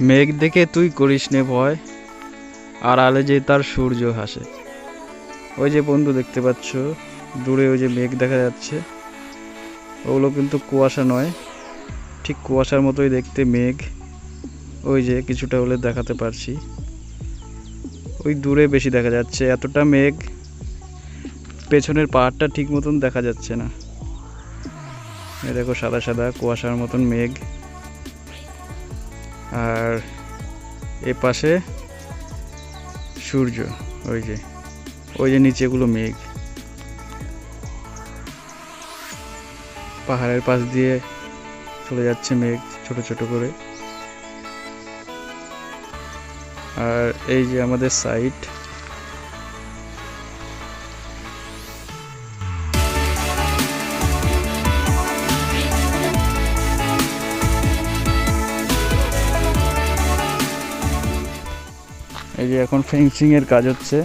মেঘ দেখে তুই করিস নে ভয়, আড়ালে যে তার সূর্য হাসে ওই যে বন্ধু দেখতে পাচ্ছ, দূরে ওই যে মেঘ দেখা যাচ্ছে। ওগুলো কিন্তু কুয়াশা নয়, ঠিক কুয়াশার মতোই দেখতে মেঘ। ওই যে কিছুটা হলে দেখাতে পারছি। ওই দূরে বেশি দেখা যাচ্ছে, এতটা মেঘ পেছনের পাহাড়টা ঠিক মতন দেখা যাচ্ছে না। এই দেখো সাদা সাদা কুয়াশার মতন মেঘ। আর এ পাশে সূর্য, ওই যে ওই যে নিচেগুলো মেঘ। পাহাড়ের পাশ দিয়ে চলে যাচ্ছে মেঘ, ছোট ছোট করে। আর এই যে আমাদের সাইট এই যে এখন ফেন্সিং এর কাজ হচ্ছে।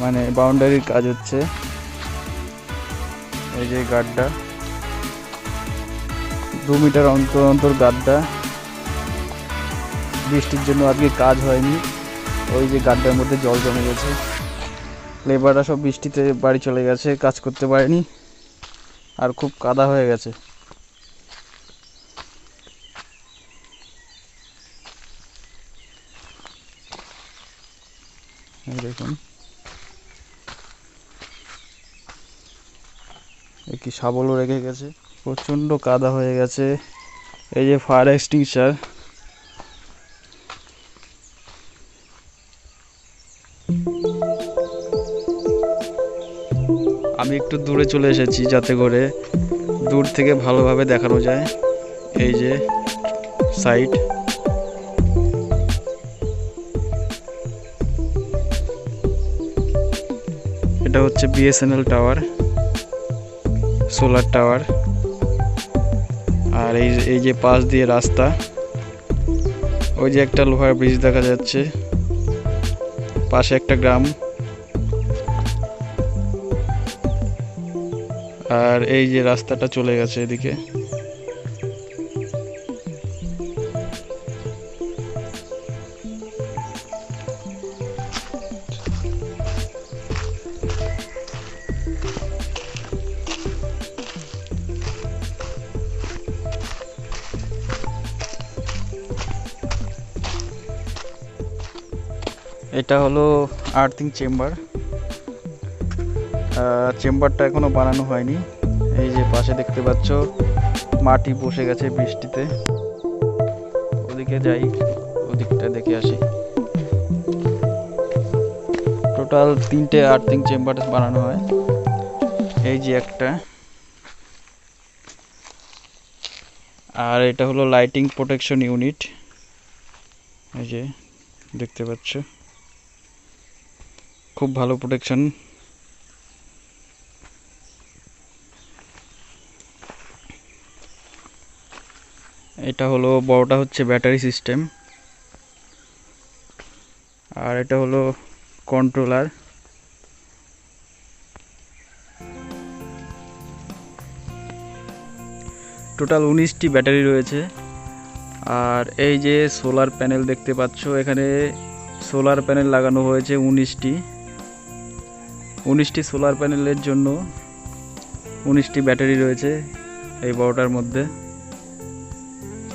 মানে বাউন্ডারির কাজ হচ্ছে। এই যে গাড্ডা। দু মিটার অন্তর অন্তর গাড্ডা। বৃষ্টির জন্য আজকে কাজ হয়নি। ওই যে গাড্ডার মধ্যে জল জমে গেছে। লেবাররা সব বৃষ্টিতে বাড়ি চলে গেছে, কাজ করতে পারেনি। আর খুব কাদা হয়ে গেছে। দেখুন। এ কি শাবলও রেখে গেছে। প্রচণ্ড কাদা হয়ে গেছে। এই যে ফায়ার এক্সটিংশার আমি একটু দূরে চলে এসেছি যাতে করে দূর থেকে ভালোভাবে দেখানো যায়। এই যে সাইট এটা হচ্ছে বিএসএনএল টাওয়ার সোলার টাওয়ার আর এই এই যে পাশ দিয়ে রাস্তা, ওই যে একটা লোহার ব্রিজ দেখা যাচ্ছে, পাশে একটা গ্রাম, আর এই যে রাস্তাটা চলে গেছে এদিকে। এটা হলো আর্থিং চেম্বার। চেম্বারটা এখনও বানানো হয়নি। এই যে পাশে দেখতে পাচ্ছ, মাটি বসে গেছে বৃষ্টিতে। ওদিকে যাই, ওদিকটা দেখে আসি। টোটাল তিনটে আর্থিং চেম্বার বানানো হয়। এই যে একটা। আর এটা হলো লাইটিং প্রোটেকশন ইউনিট। এই যে দেখতে পাচ্ছ। খুব ভালো প্রোটেকশন এটা হলো, বড়টা হচ্ছে ব্যাটারি সিস্টেম আর এটা হলো কন্ট্রোলার টোটাল উনিশটি ব্যাটারি রয়েছে। আর এই যে সোলার প্যানেল দেখতে পাচ্ছ, এখানে সোলার প্যানেল লাগানো হয়েছে উনিশটি। উনিশটি সোলার প্যানেলের জন্য উনিশটি ব্যাটারি রয়েছে এই বড়টার মধ্যে।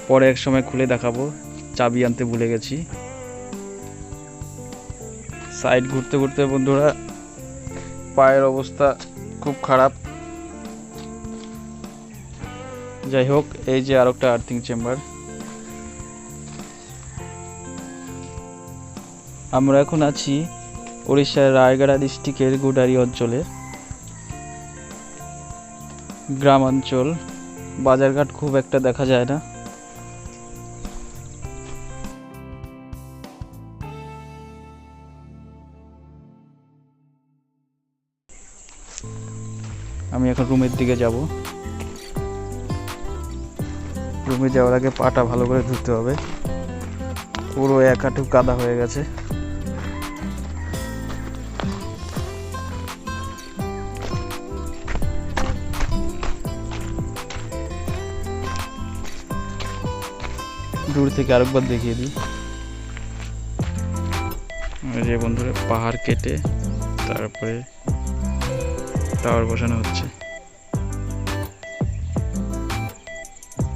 পরে এক সময় খুলে দেখাবো, চাবি আনতে ভুলে গেছি। সাইড ঘুরতে ঘুরতে বন্ধুরা, পায়ের অবস্থা খুব খারাপ। যাই হোক, এই যে আর একটা আর্থিং চেম্বার আমরা এখন আছি উড়িষ্যার রায়গড়া ডিস্ট্রিক্টের গুডারি অঞ্চলে গ্রামাঞ্চল, বাজারঘাট খুব একটা দেখা যায় না। আমি এখন রুমের দিকে যাব। রুমে যাওয়ার আগে পাটা ভালো করে ধুতে হবে। পুরো এক হাঁটু কাদা হয়ে গেছে। দূর থেকে আরেকবার দেখিয়ে দিই। যে বন্ধুরা পাহাড় কেটে তারপরে টাওয়ার বসানো হচ্ছে।